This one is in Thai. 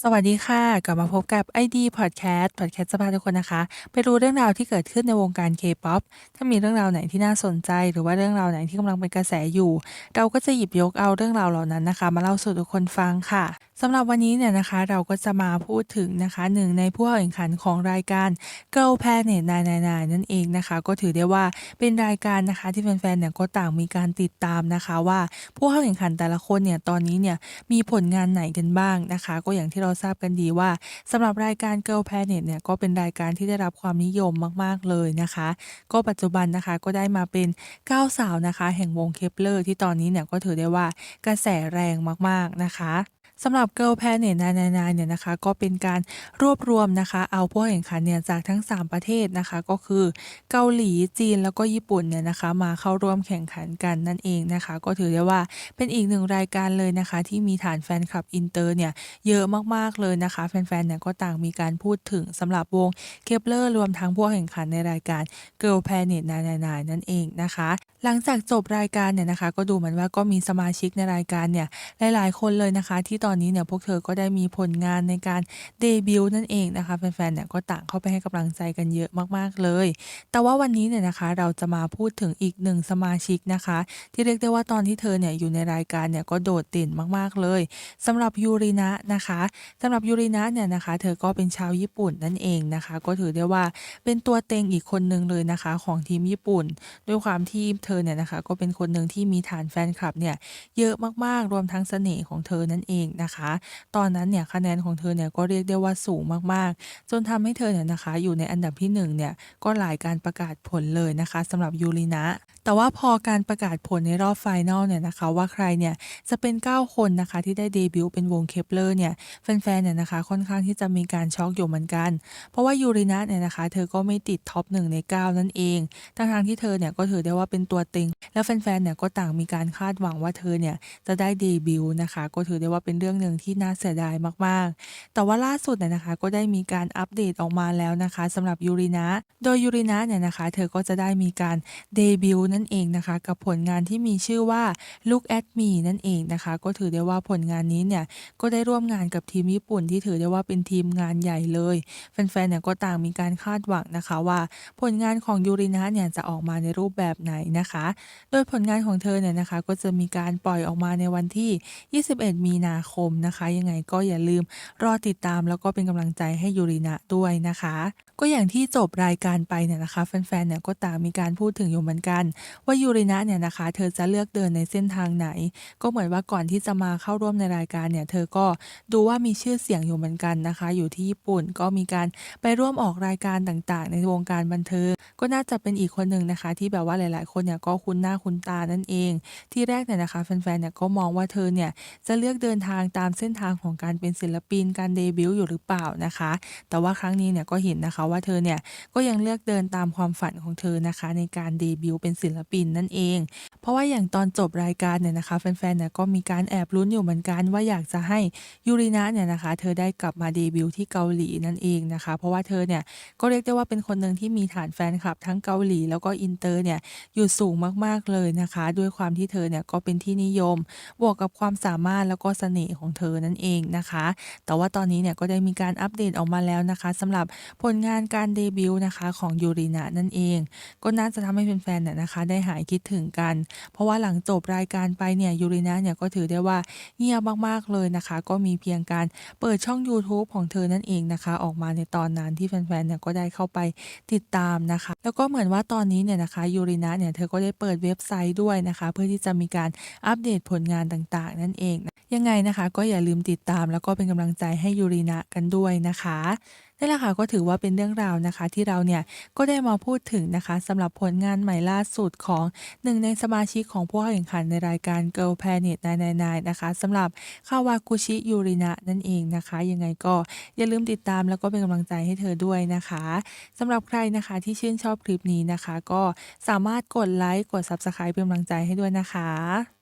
สวัสดีค่ะ กลับมาพบกับ ID Podcast Podcast จะพาทุกคนนะคะ ไปรู้เรื่องราวที่เกิดขึ้นในวงการ K-pop ถ้ามีเรื่องราวไหนที่น่าสนใจ หรือว่าเรื่องราวไหนที่กำลังเป็นกระแสอยู่ เราก็จะหยิบยกเอาเรื่องราวเหล่านั้นนะคะ มาเล่าสู่ทุกคนฟังค่ะ สำหรับวันนี้เนี่ยนะคะเราก็จะมาพูดถึงนะคะหนึ่งในผู้แข่งขันของรายการ Girl Planet 999นั่นเองนะคะ ก็ถือได้ว่าเป็นรายการนะคะที่แฟนๆเนี่ยก็ต่างมีการติดตามนะคะว่าผู้เข้าแข่งขันแต่ละคนเนี่ยตอนนี้เนี่ยมีผลงานไหนกันบ้างนะคะ ก็อย่างที่เราทราบกันดีว่าสำหรับรายการ Girl Planet เนี่ยก็เป็นรายการที่ได้รับความนิยมมากๆเลยนะคะ ก็ปัจจุบันนะคะก็ได้มาเป็น9สาวนะคะ แห่งวง Kep1er ที่ตอนนี้เนี่ยก็ถือได้ว่ากระแสแรงมากๆนะคะ สำหรับ Girl Planet 999เนี่ยนะคะก็เป็นการรวบรวมนะคะเอาผู้แข่งขันเนี่ยจากทั้ง 3 ประเทศนะคะ ก็คือเกาหลีจีนแล้วก็ญี่ปุ่นเนี่ยนะคะ มาเข้าร่วมแข่งขันกันนั่นเองนะคะ ก็ถือได้ว่าเป็นอีกหนึ่งรายการเลยนะคะ ที่มีฐานแฟนคลับอินเตอร์เนี่ยเยอะมากๆเลยนะคะ แฟนๆเนี่ยก็ต่างมีการพูดถึงสำหรับวง Kep1er รวมทั้งผู้แข่งขันในรายการ Girl Planet 999นั่นเองนะคะ หลังจากจบรายการเนี่ยนะคะ ก็ดูเหมือนว่าก็มีสมาชิกในรายการเนี่ยหลาย ๆ คนเลยนะคะ ที่ตอนนี้เนี่ยพวกเธอก็ได้มีผลงานในการเดบิวต์นั่นเองนะคะแฟนๆเนี่ยก็ต่างเข้าไปให้กำลังใจกันเยอะมากๆเลย แต่ว่าวันนี้เนี่ยนะคะเราจะมาพูดถึงอีกหนึ่งสมาชิกนะคะ ที่เรียกได้ว่าตอนที่เธอเนี่ยอยู่ในรายการเนี่ยก็โดดเด่นมากๆเลยสำหรับยูรินะนะคะสำหรับยูรินะเนี่ยนะคะ เธอก็เป็นชาวญี่ปุ่นนั่นเองนะคะ ก็ถือได้ว่าเป็นตัวเต็งอีกคนหนึ่งเลยนะคะ ของทีมญี่ปุ่น ด้วยความที่เธอเนี่ยนะคะ ก็เป็นคนหนึ่งที่มีฐานแฟนคลับเนี่ยเยอะมากๆ รวมทั้งเสน่ห์ของเธอนั่นเองนะคะ ตอนนั้นเนี่ยคะแนนของเธอเนี่ยก็เรียกได้ว่าสูงมากๆ จนทำให้เธอเนี่ยนะคะอยู่ในอันดับที่1เนี่ยก็หลายการประกาศผลเลยนะคะสำหรับยูรินะ แต่ว่าพอการประกาศผลในรอบไฟนอลเนี่ยนะคะว่าใครเนี่ยจะเป็น 9 คนนะคะที่ได้เดบิวต์เป็นวง Kep1er เนี่ยแฟนๆเนี่ยนะคะค่อนข้างที่จะมีการช็อกอยู่เหมือนกัน เพราะว่ายูรินะเนี่ยนะคะเธอก็ไม่ติดท็อป1ใน 9 นั่นเองทั้งๆที่เธอเนี่ยก็ถือได้ว่าเป็นตัวตัวเต็ง แล้วแฟนๆเนี่ยก็ต่างมีการคาดหวังว่าเธอเนี่ยจะได้เดบิวต์นะคะ ก็ถือได้ว่าเป็นเรื่องหนึ่งที่น่าเสียดายมากๆ แต่ว่าล่าสุดเนี่ยนะคะก็ได้มีการอัปเดตออกมาแล้วนะคะสำหรับยูรินะโดยยูรินะเนี่ยนะคะ เธอก็จะได้มีการเดบิวต์นั่นเองนะคะ กับผลงานที่มีชื่อว่า Look at Me นั่นเองนะคะ ก็ถือได้ว่าผลงานนี้เนี่ยก็ได้ร่วมงานกับทีมญี่ปุ่นที่ถือได้ว่าเป็นทีมงานใหญ่เลยแฟนๆเนี่ยก็ต่างมีการคาดหวังนะคะว่า ผลงานของยูรินะเนี่ยจะออกมาในรูปแบบไหนนะคะโดยผลงานของเธอเนี่ยนะคะ ก็จะมีการปล่อยออกมาในวันที่ 21 มีนาคมนะคะ ยังไงก็อย่าลืมรอติดตามแล้วก็เป็นกำลังใจให้ยูรินะด้วยนะคะ ก็อย่างที่จบรายการไปเนี่ยนะคะ แฟนๆเนี่ยก็ต่างมีการพูดถึงอยู่เหมือนกัน ว่ายูรินะเนี่ยนะคะ เธอจะเลือกเดินในเส้นทางไหน ก็เหมือนว่าก่อนที่จะมาเข้าร่วมในรายการเนี่ยเธอก็ดูว่ามีชื่อเสียงอยู่เหมือนกันนะคะ อยู่ที่ญี่ปุ่นก็มีการไปร่วมออกรายการต่างๆ ในวงการบันเทิง ก็น่าจะเป็นอีกคนหนึ่งนะคะ ที่แบบว่าหลาย ๆ คนเนี่ยก็คุ้นหน้าคุ้นตานั่นเอง ที่แรกเนี่ยนะคะแฟนๆเนี่ยก็มองว่าเธอเนี่ยจะเลือกเดินทางตามเส้นทางของการเป็นศิลปินการเดบิวต์อยู่หรือเปล่านะคะ แต่ว่าครั้งนี้เนี่ยก็เห็นนะคะว่าเธอเนี่ยก็ยังเลือกเดินตามความฝันของเธอนะคะ ในการเดบิวต์เป็นศิลปินนั่นเอง เพราะว่าอย่างตอนจบรายการเนี่ยนะคะแฟนๆเนี่ยก็มีการแอบลุ้นอยู่เหมือนกันว่าอยากจะให้ยูรินะเนี่ยนะคะ เธอได้กลับมาเดบิวต์ที่เกาหลีนั่นเองนะคะ เพราะว่าเธอเนี่ยก็เรียกได้ว่าเป็นคนหนึ่งที่มีฐานแฟนคลับทั้งเกาหลีแล้วก็อินเตอร์เนี่ยอยู่สูงมากๆเลยนะคะ ด้วยความที่เธอเนี่ยก็เป็นที่นิยม บวกกับความสามารถแล้วก็เสน่ห์ของเธอนั่นเองนะคะ แต่ว่าตอนนี้เนี่ยก็ได้มีการอัปเดตออกมาแล้วนะคะสำหรับผลงานการเดบิวต์นะคะของยูรินะนั่นเอง ก็น่าจะทำให้แฟนๆเนี่ยนะคะ ได้หายคิดถึงกัน เพราะว่าหลังจบรายการไปเนี่ยยูรินะเนี่ยก็ถือได้ว่าเงียบมากๆเลยนะคะ ก็มีเพียงการเปิดช่องยูทูบของเธอนั่นเองนะคะ ออกมาในตอนนั้นที่แฟนๆเนี่ยก็ได้เข้าไปติดตามนะคะแล้วก็เหมือนว่าตอนนี้เนี่ยนะคะยูรินะเนี่ยเธอก็ได้เปิดเว็บไซต์ด้วยนะคะ เพื่อที่จะมีการอัปเดตผลงานต่างๆ นั่นเอง ยังไงนะคะ ก็อย่าลืมติดตามแล้วก็เป็นกำลังใจให้ยูรินะกันด้วยนะคะนี่แหละค่ะก็ถือว่าเป็นเรื่องราวนะคะ ที่เราเนี่ยก็ได้มาพูดถึงนะคะสำหรับผลงานใหม่ล่าสุดของหนึ่งในสมาชิกของผู้แข่งขันในรายการ Girl Planet 999นะคะสำหรับคาวากุชิยูรินะนั่นเองนะคะ ยังไงก็อย่าลืมติดตามแล้วก็เป็นกำลังใจให้เธอด้วยนะคะสำหรับใครนะคะที่ชื่นชอบคลิปนี้นะคะ ก็สามารถกดไลค์กด Subscribe เป็นกำลังใจให้ด้วยนะคะ